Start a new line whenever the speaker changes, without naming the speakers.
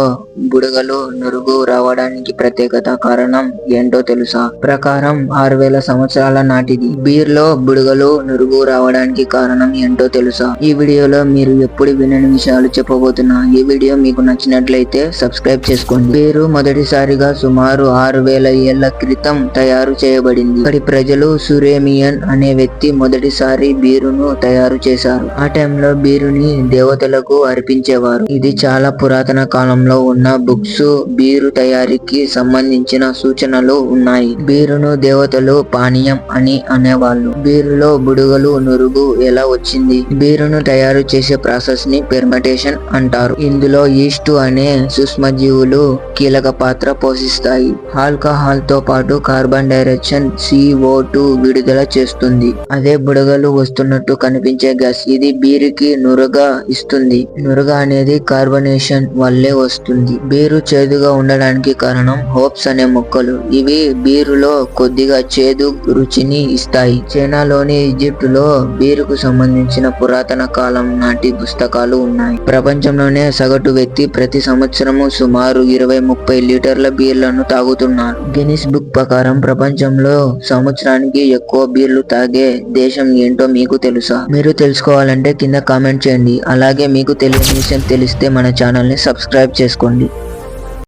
బుడగలు నురుగు రావడానికి ప్రత్యేకత కారణం ఏంటో తెలుసా? ప్రకారం ఆరు వేల సంవత్సరాల నాటిది. బీర్లో బుడగలు నురుగు రావడానికి కారణం ఏంటో తెలుసా? ఈ వీడియోలో మీరు ఎప్పుడు వినని విషయాలు చెప్పబోతున్నా. ఈ వీడియో మీకు నచ్చినట్లయితే సబ్స్క్రైబ్ చేసుకోండి. బీరు మొదటిసారిగా సుమారు ఆరు వేల ఏళ్ళ క్రితం తయారు చేయబడింది. ఇక్కడి ప్రజలు సురేమియన్ అనే వ్యక్తి మొదటిసారి బీరును తయారు చేశారు. ఆ టైంలో బీరుని దేవతలకు అర్పించేవారు. ఇది చాలా పురాతన కాలంలో ఉన్న బుక్స్ బీరు తయారీకి సంబంధించిన సూచనలు ఉన్నాయి. బీరును దేవతలు పానీయం అని అనేవాళ్ళు. బీరులో బుడుగలు నురుగు ఎలా వచ్చింది? బీరును తయారు చేసే ప్రాసెస్ని పెర్మటేషన్ అంటారు. ఇందులో ఈస్ట్ అనే సూక్ష్మజీవులు కీలక పాత్ర పోషిస్తాయి. ఆల్కహాల్తో పాటు కార్బన్ డైరెక్షన్ సిఓ టూ విడుదల చేస్తుంది. అదే బుడగలు వస్తున్నట్టు కనిపించే గ్యాస్. ఇది బీరుకి నురగా ఇస్తుంది. నురగ అనేది కార్బనేషన్ వల్లే వస్తుంది. బీరు చేదుగా ఉండడానికి కారణం హోప్స్ అనే మొక్కలు. ఇవి బీరులో కొద్దిగా చేదు రుచిని ఇస్తాయి. చైనాలోని ఈజిప్టులో బీరుకు సంబంధించిన పురాతన కాలం నాటి పుస్తకాలు ఉన్నాయి. ప్రపంచంలోనే సగటు వ్యక్తి ప్రతి సంవత్సరము సుమారు ఇరవై ముప్పై లీటర్ల బీర్లను తాగుతున్నారు. గినిస్ బుక్ ప్రకారం ప్రపంచంలో సంవత్సరానికి ఎక్కువ బీర్లు తాగే దేశం ఏంటో మీకు తెలుసా? మీరు తెలుసుకోవాలంటే కింద కామెంట్ చేయండి. అలాగే మీకు తెలియని విషయం తెలిస్తే మన ఛానల్ని సబ్స్క్రైబ్ చేసుకోండి.